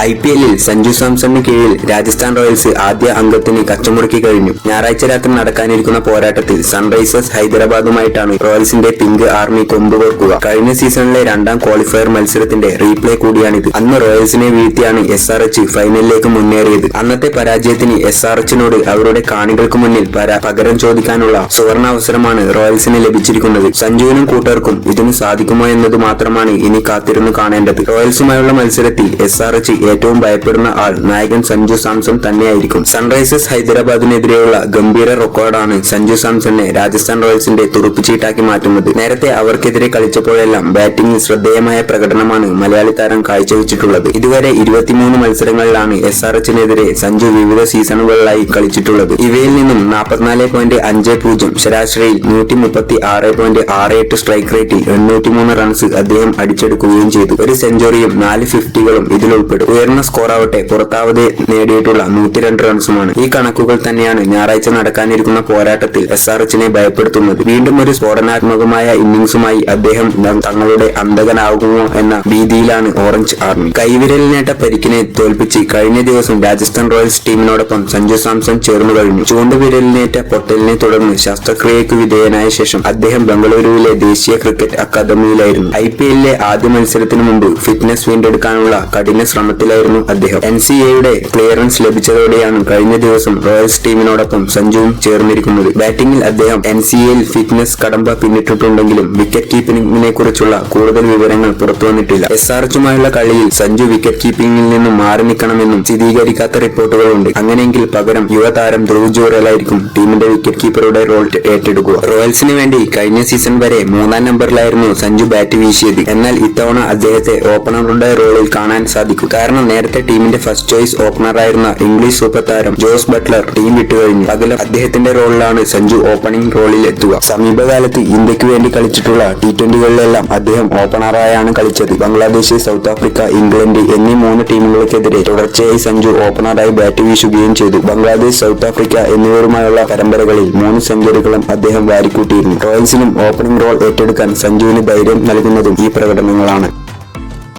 I P എല്ലിൽ സഞ്ജു സാംസണിന് കീഴിൽ Rajasthan Royals ആദ്യ അംഗത്തിന് കച്ചമുറുക്കി കഴിഞ്ഞു. ഞായറാഴ്ച രാത്രി നടക്കാനിരിക്കുന്ന പോരാട്ടത്തിൽ സൺറൈസേഴ്സ് ഹൈദരാബാദുമായിട്ടാണ് റോയൽസിന്റെ പിങ്ക് ആർമി കൊമ്പുകോർക്കുക കഴിഞ്ഞ സീസണിലെ രണ്ടാം ക്വാളിഫയർ മത്സരത്തിന്റെ റീപ്ലേ കൂടിയാണിത്. അന്ന് റോയൽസിനെ വീഴ്ത്തിയാണ് എസ് ആർ എച്ച് ഫൈനലിലേക്ക് മുന്നേറിയത്. അന്നത്തെ പരാജയത്തിന് എസ് ആർ എച്ചിനോട് അവരുടെ കാണികൾക്ക് മുന്നിൽ പകരം ചോദിക്കാനുള്ള സുവർണാവസരമാണ് റോയൽസിന് ലഭിച്ചിരിക്കുന്നത്. സഞ്ജുവിനും കൂട്ടർക്കും ഇതിന് സാധിക്കുമോ എന്നത് മാത്രമാണ് ഇനി കാത്തിരുന്നു കാണേണ്ടത്. റോയൽസുമായുള്ള മത്സരത്തിൽ എസ് ആർ എച്ച് ഏറ്റവും ഭയപ്പെടുന്ന ആൾ നായകൻ സഞ്ജു സാംസൺ തന്നെയായിരിക്കും. സൺറൈസേഴ്സ് ഹൈദരാബാദിനെതിരെയുള്ള ഗംഭീര റെക്കോർഡാണ് സഞ്ജു സാംസണിനെ രാജസ്ഥാൻ റോയൽസിന്റെ തുറുപ്പുചീട്ടാക്കി മാറ്റുന്നത്. നേരത്തെ അവർക്കെതിരെ കളിച്ചപ്പോഴെല്ലാം ബാറ്റിംഗിൽ ശ്രദ്ധേയമായ പ്രകടനമാണ് മലയാളി താരം കാഴ്ചവെച്ചിട്ടുള്ളത്. ഇതുവരെ ഇരുപത്തിമൂന്ന് മത്സരങ്ങളിലാണ് എസ് ആർ എച്ചിനെതിരെ സഞ്ജു വിവിധ സീസണുകളിലായി കളിച്ചിട്ടുള്ളത്. ഇവയിൽ നിന്നും നാൽപ്പത്തിനാല് പോയിന്റ് അഞ്ച് പൂജ്യം ശരാശരിയിൽ നൂറ്റി മുപ്പത്തി ആറ് പോയിന്റ് ആറ് എട്ട് സ്ട്രൈക്ക് റേറ്റിൽ എണ്ണൂറ്റിമൂന്ന് റൺസ് അദ്ദേഹം അടിച്ചെടുക്കുകയും ചെയ്തു. ഒരു സെഞ്ചുറിയും നാല് ഫിഫ്റ്റികളും ഇതിൽ ഉൾപ്പെടും. ഉയർന്ന സ്കോറാവട്ടെ പുറത്താവതെ നേടിയിട്ടുള്ള നൂറ്റി രണ്ട് റൺസുമാണ് ഈ കണക്കുകൾ തന്നെയാണ് ഞായറാഴ്ച നടക്കാനിരിക്കുന്ന പോരാട്ടത്തിൽ എസ് ആർ എച്ചിനെ ഭയപ്പെടുത്തുന്നത്. വീണ്ടും ഒരു സ്ഫോടനാത്മകമായ ഇന്നിംഗ്സുമായി അദ്ദേഹം തങ്ങളുടെ അന്തകനാകുമോ എന്ന ഭീതിയിലാണ് ഓറഞ്ച് ആർമി. കൈവിരലിനേറ്റ പരിക്കിനെ തോൽപ്പിച്ച് കഴിഞ്ഞ ദിവസം രാജസ്ഥാൻ റോയൽസ് ടീമിനോടൊപ്പം സഞ്ജു സാംസൺ ചേർന്നു കഴിഞ്ഞു. ചൂണ്ടുവിരലിനേറ്റ പൊട്ടലിനെ തുടർന്ന് ശസ്ത്രക്രിയയ്ക്ക് വിധേയനായ ശേഷം അദ്ദേഹം ബംഗളൂരുവിലെ ദേശീയ ക്രിക്കറ്റ് അക്കാദമിയിലായിരുന്നു. ഐ പി എല്ലിലെ ആദ്യ മത്സരത്തിന് മുമ്പ് ഫിറ്റ്നസ് വീണ്ടെടുക്കാനുള്ള കഠിന ശ്രമത്തിലായിരുന്നു അദ്ദേഹം. എൻ സി എയുടെ ക്ലിയറൻസ് ലഭിച്ചതോടെയാണ് കഴിഞ്ഞ ദിവസം റോയൽസ് ടീമിനോടൊപ്പം സഞ്ജുവും ചേർന്നിരിക്കുന്നത്. ബാറ്റിംഗിൽ അദ്ദേഹം എൻ സി എയിൽ ഫിറ്റ്നസ് കടമ്പ പിന്നിട്ടിട്ടുണ്ടെങ്കിലും വിക്കറ്റ് കീപ്പിംഗിനെ കുറിച്ചുള്ള കൂടുതൽ വിവരങ്ങൾ പുറത്തുവന്നിട്ടില്ല. എസ് ആർ എച്ചുമായുള്ള കളിയിൽ സഞ്ജു വിക്കറ്റ് കീപ്പിംഗിൽ നിന്നും മാറി നിൽക്കണമെന്നും സ്ഥിരീകരിക്കാത്ത റിപ്പോർട്ടുകളുണ്ട്. അങ്ങനെയെങ്കിൽ പകരം യുവതാരം ധ്രുവ് ജോറലായിരിക്കും ടീമിന്റെ വിക്കറ്റ് കീപ്പറുടെ റോൾ ഏറ്റെടുക്കുക. റോയൽസിന് വേണ്ടി കഴിഞ്ഞ സീസൺ വരെ മൂന്നാം നമ്പറിലായിരുന്നു സഞ്ജു ബാറ്റ് വീശിയത്. എന്നാൽ ഇത്തവണ അദ്ദേഹത്തെ ഓപ്പണറുടെ റോളിൽ കാണാൻ സാധിക്കും. കാരണം നേരത്തെ ടീമിന്റെ ഫസ്റ്റ് ചോയ്സ് ഓപ്പണറായിരുന്ന ഇംഗ്ലീഷ് സൂപ്പർ താരം ജോസ് ബട്ട്ലർ ടീം വിട്ടുകഴിഞ്ഞു അതിൽ അദ്ദേഹത്തിന്റെ റോളിലാണ് സഞ്ജു ഓപ്പണിംഗ് റോളിൽ എത്തുക. സമീപകാലത്ത് ഇന്ത്യയ്ക്ക് വേണ്ടി കളിച്ചിട്ടുള്ള ടി ട്വന്റികളിലെല്ലാം അദ്ദേഹം ഓപ്പണറായാണ് കളിച്ചത്. ബംഗ്ലാദേശ് സൗത്ത് ആഫ്രിക്ക ഇംഗ്ലണ്ട് എന്നീ മൂന്ന് ടീമുകൾക്കെതിരെ തുടർച്ചയായി സഞ്ജു ഓപ്പണറായി ബാറ്റ് വീശുകയും ചെയ്തു. ബംഗ്ലാദേശ് സൗത്ത് ആഫ്രിക്ക എന്നിവരുമായുള്ള പരമ്പരകളിൽ മൂന്ന് സെഞ്ചുറികളും അദ്ദേഹം വാരിക്കൂട്ടിയിരുന്നു. റോയൽസിനും ഓപ്പണിംഗ് റോൾ ഏറ്റെടുക്കാൻ സഞ്ജുവിന് ധൈര്യം നൽകുന്നതും ഈ പ്രകടനങ്ങളാണ്.